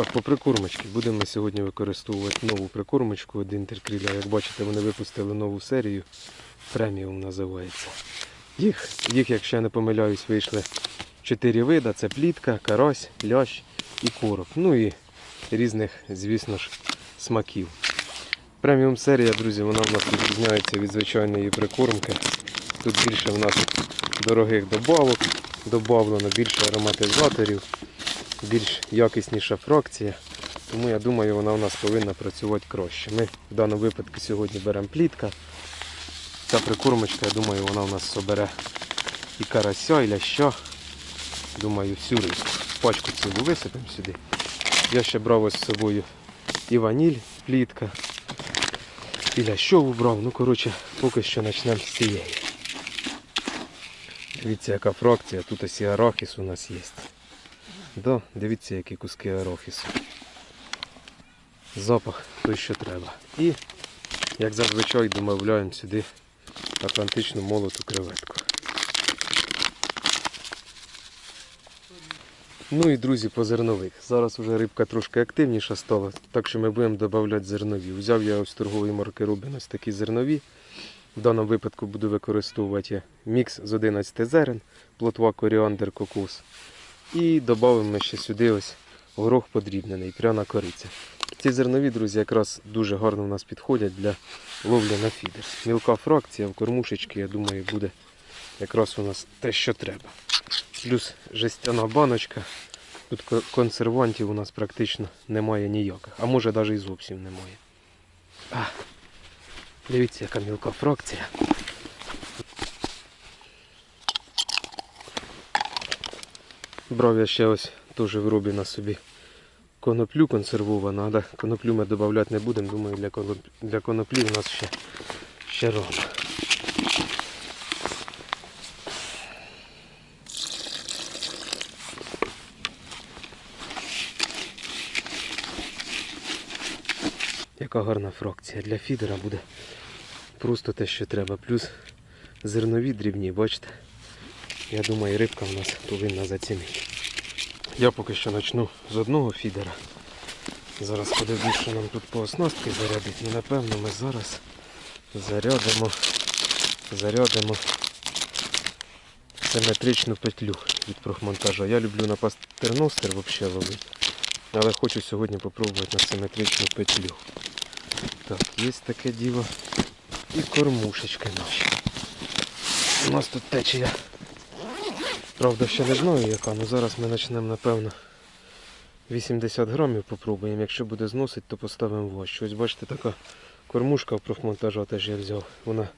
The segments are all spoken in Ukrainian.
Так, по прикормочці. Будемо сьогодні використовувати нову прикормочку від інтеркріля. Як бачите, вони випустили нову серію. Преміум називається. Їх, їх, якщо я не помиляюсь, вийшли чотири вида. Це плітка, карась, лящ і короб. Ну і різних, звісно ж, смаків. Преміум серія, друзі, вона в нас відрізняється від звичайної прикормки. Тут більше в нас дорогих добавок, додавлено більше ароматизаторів, більш якісніша фракція. Тому я думаю, вона у нас повинна працювати краще. Ми в даному випадку сьогодні беремо плітка. Ця прикормочка, я думаю, вона у нас собере і карася, і ляща. Думаю, всю рибку. Пачку цілу висипемо сюди. Я ще брав ось з собою і ваніль, плітка, і лящову брав. Ну, коротше, поки що почнемо з цієї. Дивіться, яка фракція. Тут ось і арахіс у нас є. Да, дивіться, які куски арахісу. Запах той, що треба. І, як зазвичай, домовляємо сюди атлантичну молоту креветку. Ну і друзі, по зернових. Зараз вже рибка трошки активніша стала, так що ми будемо додавати зернові. Взяв я ось торгової марки Рубін ось такі зернові. В даному випадку буду використовувати мікс з 11 зерен, плотва коріандр кокос. І додамо ще сюди ось горох подрібнений, пряна кориця. Ці зернові, друзі, якраз дуже гарно у нас підходять для ловлі на фідер. Мілка фракція в кормушечки, я думаю, буде якраз у нас те, що треба. Плюс жестяна баночка. Тут консервантів у нас практично немає ніяких, а може навіть і зовсім немає. А, дивіться, яка мілка фракція. Брав я ще ось теж в робі на собі коноплю консервовану, але коноплю ми додавати не будемо. Думаю, для, коноп... для коноплі у нас ще, ще рано. Яка гарна фракція. Для фідера буде просто те, що треба. Плюс зернові дрібні, бачите? Я думаю, рибка в нас повинна зацінити. Я поки що почну з одного фідера. Зараз подивлюсь, що нам тут по оснастки зарядить. І напевно ми зараз зарядимо, зарядимо симетричну петлю від профмонтажа. Я люблю на пастерностер взагалі ловити. Але хочу сьогодні спробувати на симетричну петлю. Так, є таке діло. І кормушечки наші. У нас тут течія. Правда, ще не знаю яка, але зараз ми почнемо, напевно, 80 грамів попробуємо. Якщо буде зносити, то поставимо важче. Ось бачите, така кормушка в профмонтажа теж я взяв. Вона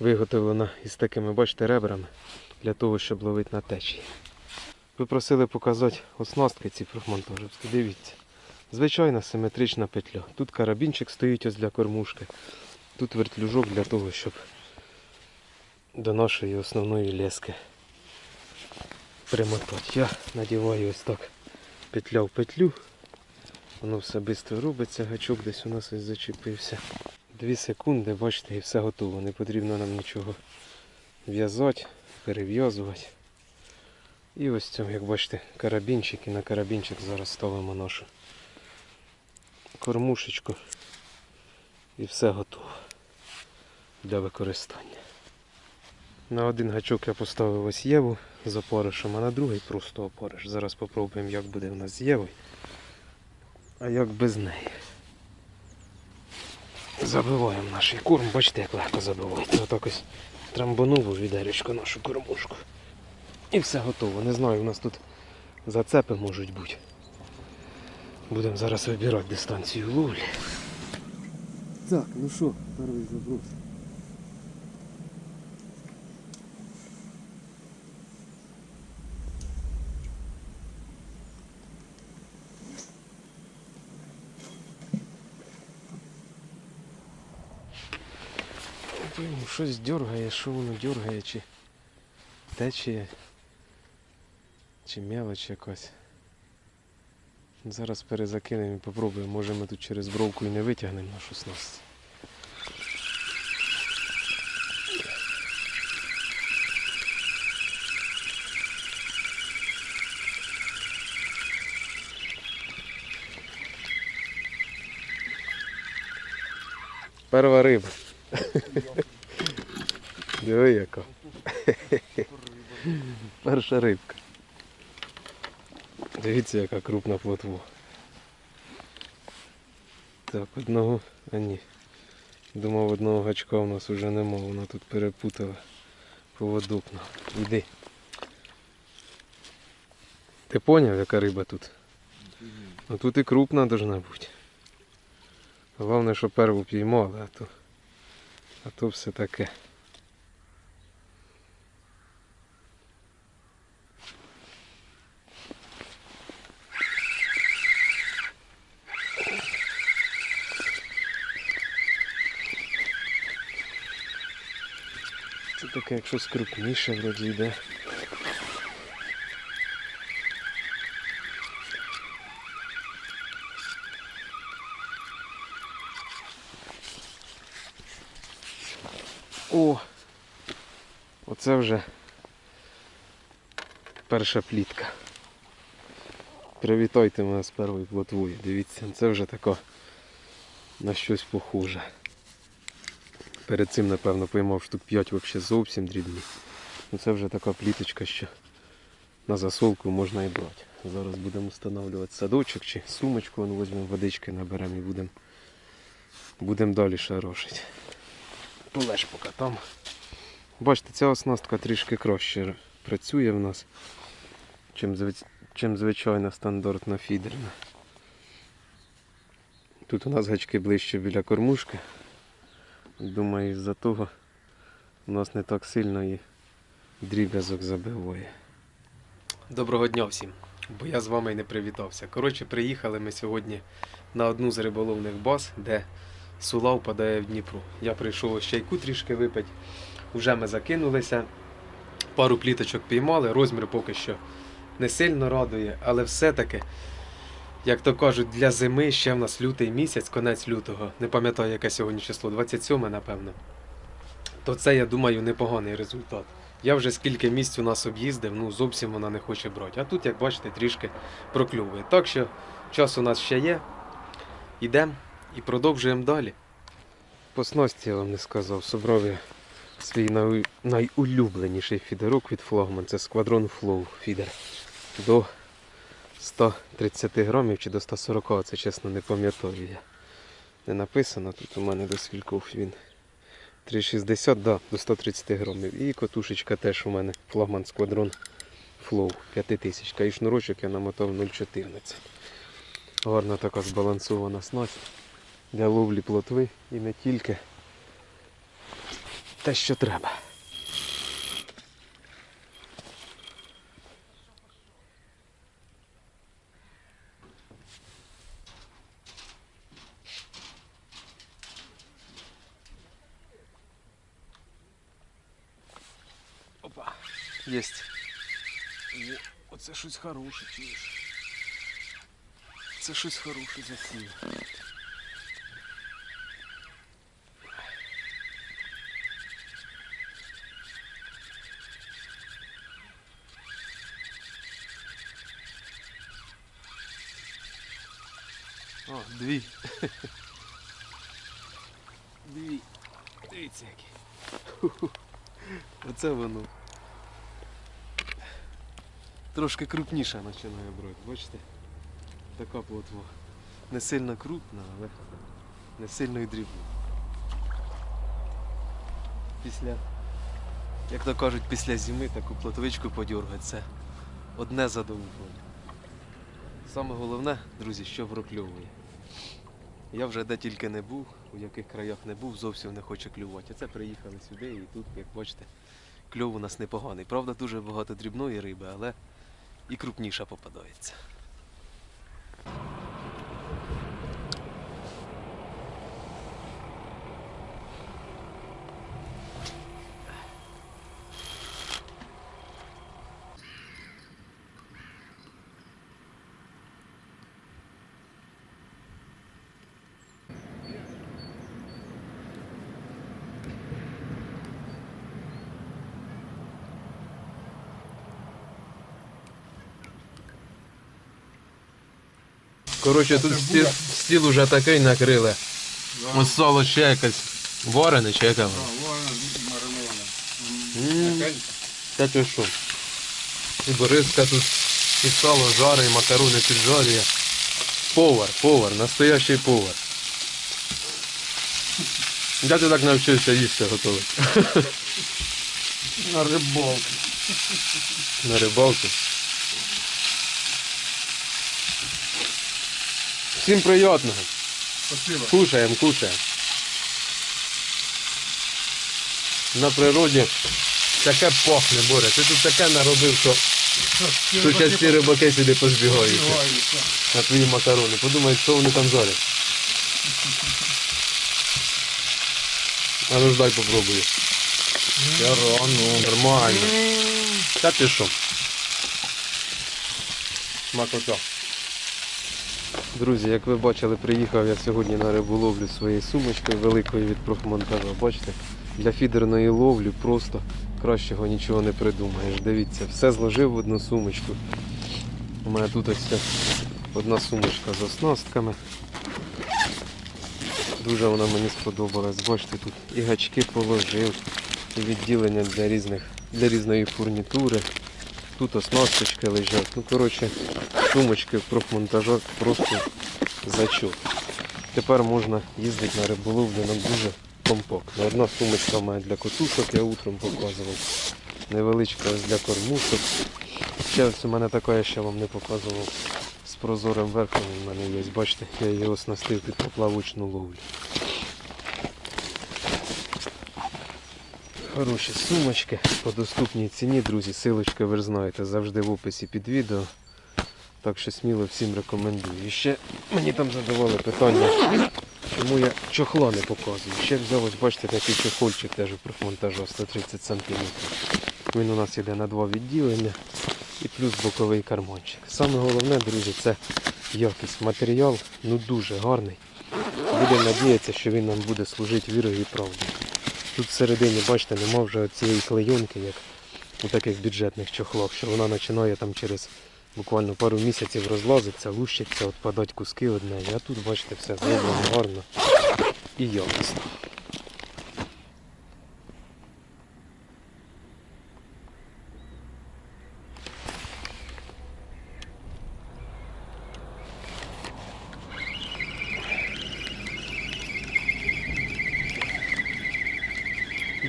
виготовлена із такими, бачите, ребрами для того, щоб ловити на течії. Ви просили показати оснастки ці профмонтажівські. Дивіться. Звичайна симетрична петля. Тут карабінчик стоїть ось для кормушки. Тут вертлюжок для того, щоб до нашої основної лески примотати. Я надіваю ось так петля в петлю. Воно все швидко робиться, гачок десь у нас ось зачепився. Дві секунди, бачите, і все готово. Не потрібно нам нічого в'язати, перев'язувати. І ось цьому, як бачите, карабінчик і на карабінчик зараз ставимо нашу кормушечку. І все готово для використання. На один гачок я поставив ось єву з опоришем, а на другий просто опориш. Зараз спробуємо, як буде у нас з євою, а як без неї. Забиваємо наш корм, бачите, як легко забивається. Отак ось трамбанув у відеречко нашу кормушку. І все готово. Не знаю, у нас тут зацепи можуть бути. Будемо зараз вибирати дистанцію ловлі. Так, ну що, перший заброс. щось дергає, що воно дергає, чи течія, чи мелоч якось. Зараз перезакинемо і попробуємо, може ми тут через бровку і не витягнемо нашу снасть. Перва риба. Диви яка. Перша рибка. Дивіться, яка крупна плотва. Так, одного. А ні. Думав, одного гачка у нас вже нема, вона тут перепутала поводок. нам. Іди. Ти поняв, яка риба тут? Ну тут і крупна должна бути. Головне, що перву піймали, а то, а то все таке. Таке, якщо скрупніше вроді йде. О! Оце вже перша плітка. Привітайте мене з першою плотвою. Дивіться, це вже тако на щось похоже. Перед цим, напевно, поймав штук 5 взагалі зовсім дрібні. Ну це вже така пліточка, що на засолку можна і брати. Зараз будемо встановлювати садочок чи сумочку, вон візьмемо водички, наберемо і будемо будем далі шарошити. Полеж поки там. Бачите, ця оснастка трішки краще працює в нас, чим, чим звичайна стандартна фідерна. Тут у нас гачки ближче біля кормушки. Думаю, із-за того у нас не так сильно і дріб'язок забиває. Доброго дня всім, бо я з вами й не привітався. Коротше, приїхали ми сьогодні на одну з риболовних баз, де сула впадає в Дніпро. Я прийшов чайку трішки випити. Вже ми закинулися. Пару пліточок піймали, розмір поки що не сильно радує, але все-таки, як то кажуть, для зими ще в нас лютий місяць, конець лютого, не пам'ятаю, яке сьогодні число, 27, напевно. То це, я думаю, непоганий результат. Я вже скільки місць у нас об'їздив, ну зовсім вона не хоче брати. А тут, як бачите, трішки прокльовує. Так що час у нас ще є. Йдемо і продовжуємо далі. По снасті я вам не сказав, собрав я свій най... найулюбленіший фідерок від флагман. Це Squadron Flow фідер. До 130 грамів чи до 140, це чесно не пам'ятаю я. Не написано, тут у мене до скількох він. 3,60 да, до 130 грамів. І котушечка теж у мене флагман Squadron Flow 5000. І шнурочок я намотав 0,14. Гарна така збалансована снасть для ловлі плотви і не тільки те, що треба. Єсть. Оце щось хороше, чуєш. Це щось хороше засіло. О, дві. Дві. Дивіться які. Оце воно. Трошки крупніша починає брати, бачите? Така плотва. Не сильно крупна, але не сильно і дрібна. Після, як то кажуть, після зими таку плотвичку подергати, це одне задоволення. Саме головне, друзі, що прокльовує. Я вже де тільки не був, у яких краях не був, зовсім не хоче клювати. А це приїхали сюди і тут, як бачите, кльов у нас непоганий. Правда, дуже багато дрібної риби, але і крупніша попадається. Коротше, тут стіл, стіл уже такий накрили. Ось сало ще якесь варене чи яке? воно? Вона маринована. М. Та ти що? І Бориска тут і сало жарить, і макарони піджарює. Повар, повар, настоящий повар. Де ти так навчився їсти готувати? На рибалку. На рибалку. Всім приятного. Спасибо. Кушаємо, кушаємо. На природі таке пахне, Боря. Ти тут таке наробив, що тут зараз всі рибаки сюди позбігаються. На твої макарони. Подумають, що вони там жарять. А ну ж дай попробую. Я рано. Нормально. Та ти що? Макота. Друзі, як ви бачили, приїхав я сьогодні на риболовлю своєю сумочкою великою від профмонтажа. Бачите, для фідерної ловлі просто кращого нічого не придумаєш. Дивіться, все зложив в одну сумочку. У мене тут ось одна сумочка з оснастками. Дуже вона мені сподобалась. Бачите, тут і гачки положив, і відділення для різних для різної фурнітури. Тут оснасточки лежать. Ну, коротше, сумочки в профмонтажах просто зачот. Тепер можна їздити на риболовлю нам дуже компактно. Одна сумочка має для котушок, я утром показував. Невеличка для кормушок. Ще ось у мене така, я ще вам не показував. З прозорим верхом у мене є. Бачите, я її оснастив під поплавочну ловлю. Хороші сумочки по доступній ціні, друзі. Силочки ви ж знаєте завжди в описі під відео. Так що сміло всім рекомендую. І ще мені там задавали питання, чому я чохла не показую. Ще взяв, ось бачите, такий чохольчик теж у профмонтажу 130 см. Він у нас йде на два відділення і плюс боковий карманчик. Саме головне, друзі, це якість. Матеріал ну дуже гарний. Будемо надіятися, що він нам буде служити вірою і правдою. Тут всередині, бачите, нема вже цієї клейонки, як у таких бюджетних чохлах, що вона починає там через буквально пару місяців розлазиться, лущиться, відпадать куски од неї. А тут, бачите, все зроблено гарно і якісно.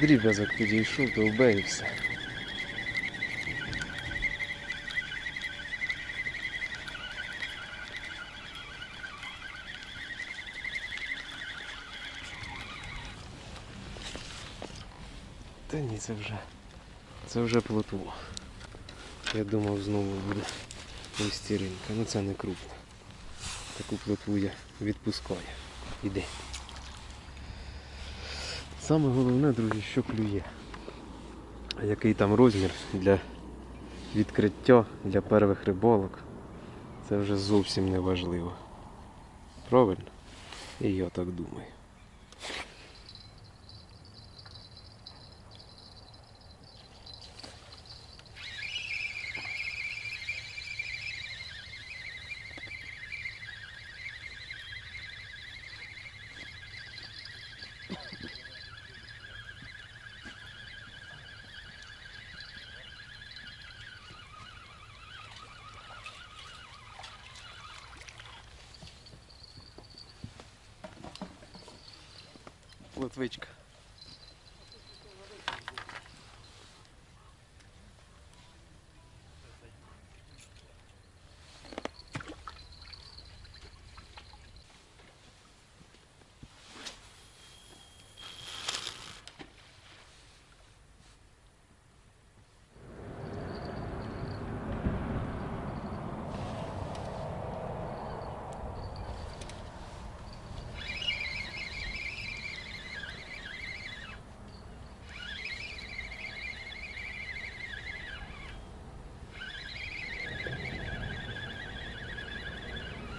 Дріб'язок підійшов, то вбе і все. Та ні, це вже. Це вже плотво. Я думав знову буде листіринка. Ну це не крупно. Таку плотву я відпускаю. Іди. Саме головне, друзі, що клює. Який там розмір для відкриття для перших риболок. це вже зовсім не важливо. Правильно? І я так думаю. Литвичка.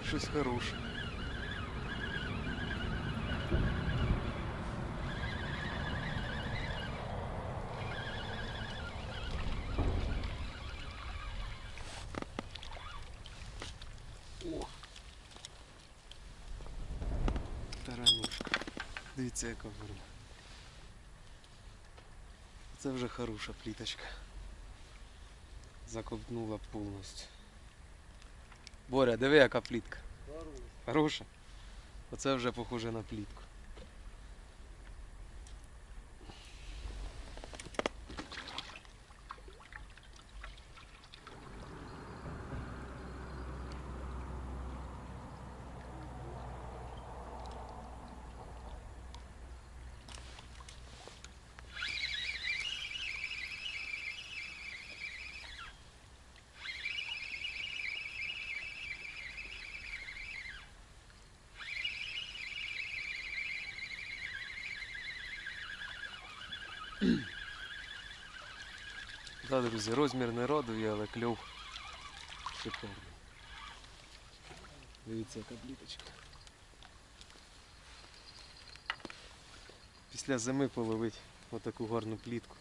Щось хороше. О! Таранушка. Дивіться, яка форма. Це вже хороша пліточка. Закопнула повністю. Боря, диви, яка плітка. Хороша. Оце вже похоже на плітку. Да, друзі, розмір не радує, але кльов шикарний. Дивіться, яка пліточка. Після зими половить отаку гарну плітку.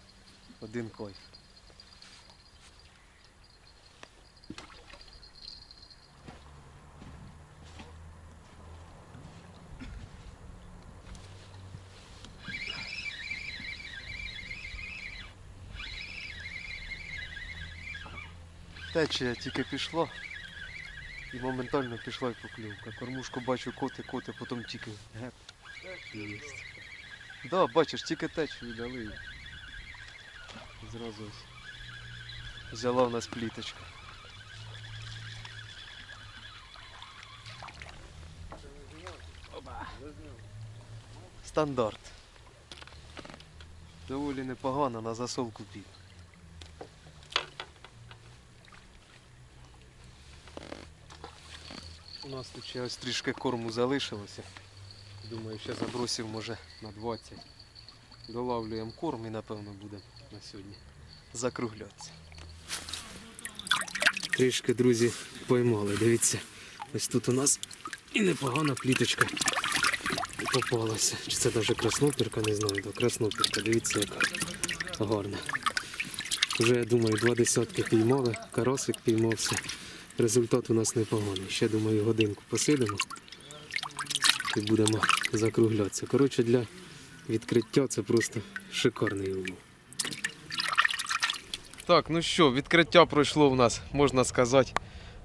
Один кайф. Течія тільки пішла. І моментально пішла і покльовка. Кормушку бачу коти, коти, потім тільки геп. Єсть. Да, бачиш, тільки течію дали. І Зразу ось взяла в нас пліточка. Стандарт. Доволі непогано на засолку пів. У нас тут ще ось трішки корму залишилося. Думаю, ще забросив може на 20. Долавлюємо корм і напевно будемо на сьогодні закруглятися. Трішки, друзі, поймали. Дивіться, ось тут у нас і непогана пліточка попалася. Чи це навіть краснопірка, не знаю, то краснопірка, дивіться яка гарна. Вже, я думаю, два десятки піймали, карасик піймався. Результат у нас непоганий. Ще думаю, годинку посидимо і будемо закруглятися. Коротше, для відкриття це просто шикарний улов. Так, ну що, відкриття пройшло в нас, можна сказати,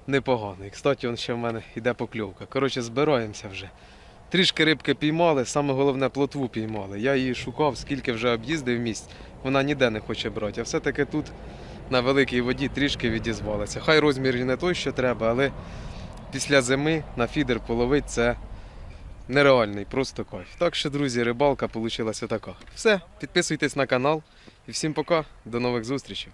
непогано. І, кстати, он ще в мене йде покльовка. Коротше, збираємося вже. Трішки рибки піймали, саме головне плотву піймали. Я її шукав, скільки вже об'їздив місць, вона ніде не хоче брати. А все-таки тут на великій воді трішки відізвалася. Хай розмір не той, що треба, але після зими на фідер половить це нереальний, просто кайф. Так що, друзі, рибалка вийшла така. Все, підписуйтесь на канал і всім пока, до нових зустрічей.